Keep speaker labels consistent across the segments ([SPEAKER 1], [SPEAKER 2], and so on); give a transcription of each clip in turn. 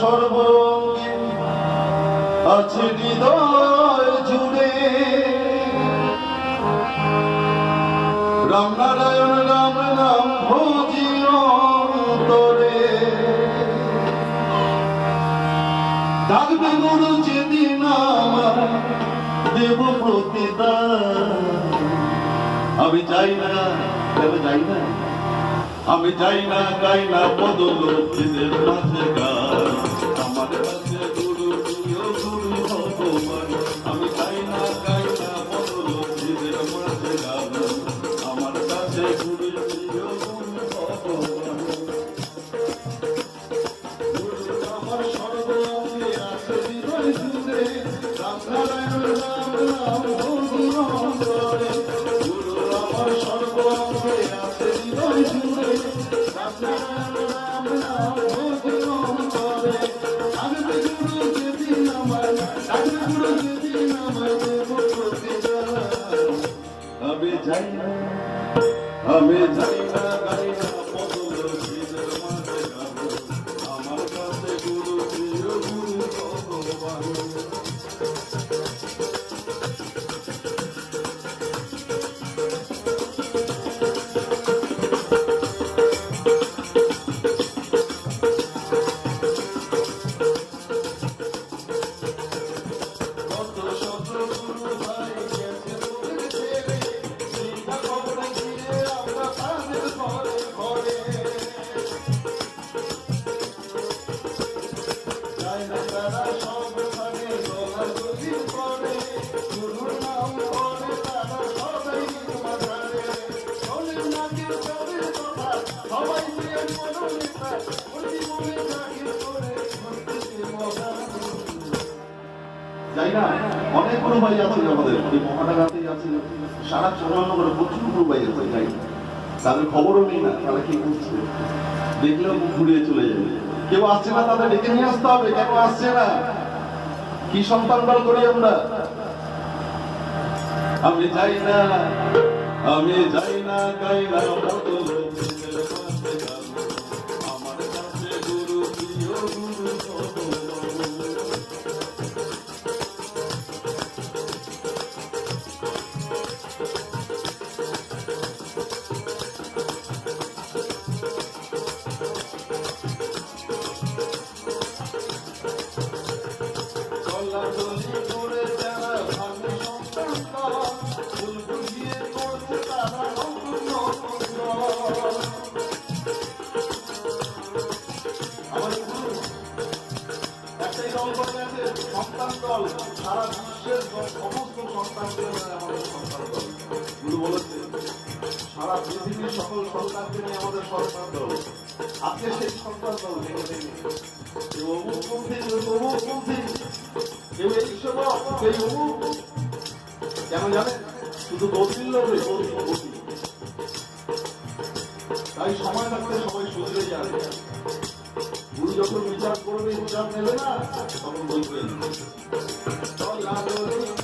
[SPEAKER 1] সর্ব আছে হৃদয় জুড়ে। রামনারায়ণ রাম নাম ভোজি অন্তরে। ডাকবে গুরু যেদিন আমার দেব আমি যাই না যাই না? আমি যাই না, গাই না বদল পাশে গান। আমার কাছে গুরু প্রিয় গুরু আমি যাই না গান আমার কাছে আছে হৃদয় রাম নারায়ণ রাম রাম গুরু অন্তরে আমি জানি না জানি না পদলোকীদের যাই না, অনেক গুরু ভাই আছে আমাদের সারা চন্দ্রনগরে প্রচুর গুরু ভাই আছে যাই। তাদের খবরও নেই না, তারা কি করছে? দেখলেও ঘুরিয়ে চলে যাবে। কেউ আসছে না, তাদের ডেকে নিয়ে আসতে হবে, কেন আসছে না? কি সন্তান দল করি আমরা? আমি যাই না, আমি যাই না গাই না সারা বিশ্বের সমস্ত সন্তানকে নিয়ে আমাদের সন্তান। গুরু বলেছে, সারা পৃথিবীর সকল সন্তানকে নিয়ে আমাদের সন্তান দল আজকে সেই সন্তান দল ভেঙে ভেঙে। কেউ অমুকপন্থী কেউ তমুকপন্থী কেউ এই সেবক কেউ কেন জানেন? শুধু গতির লোভে গতি গতি তাই সময় থাকতে সবাই শুধরে যাবে গুরু যখন বিচার করবে, বিচার নেবে না, তখন বলবেন Olá,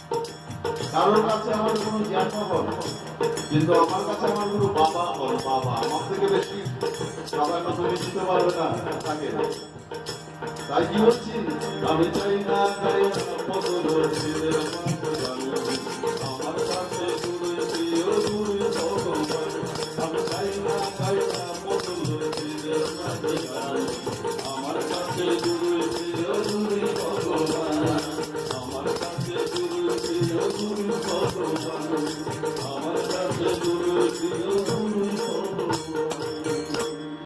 [SPEAKER 1] কারোর কাছে আমার কোনো জ্ঞান হন কিন্তু আমার কাছে আমার কোনো বাবা বল বাবা। আমার থেকে বেশি সবাই কথা দিতে পারবে না তাকে তাই কি হচ্ছি আমি চাই না ছেলে আমার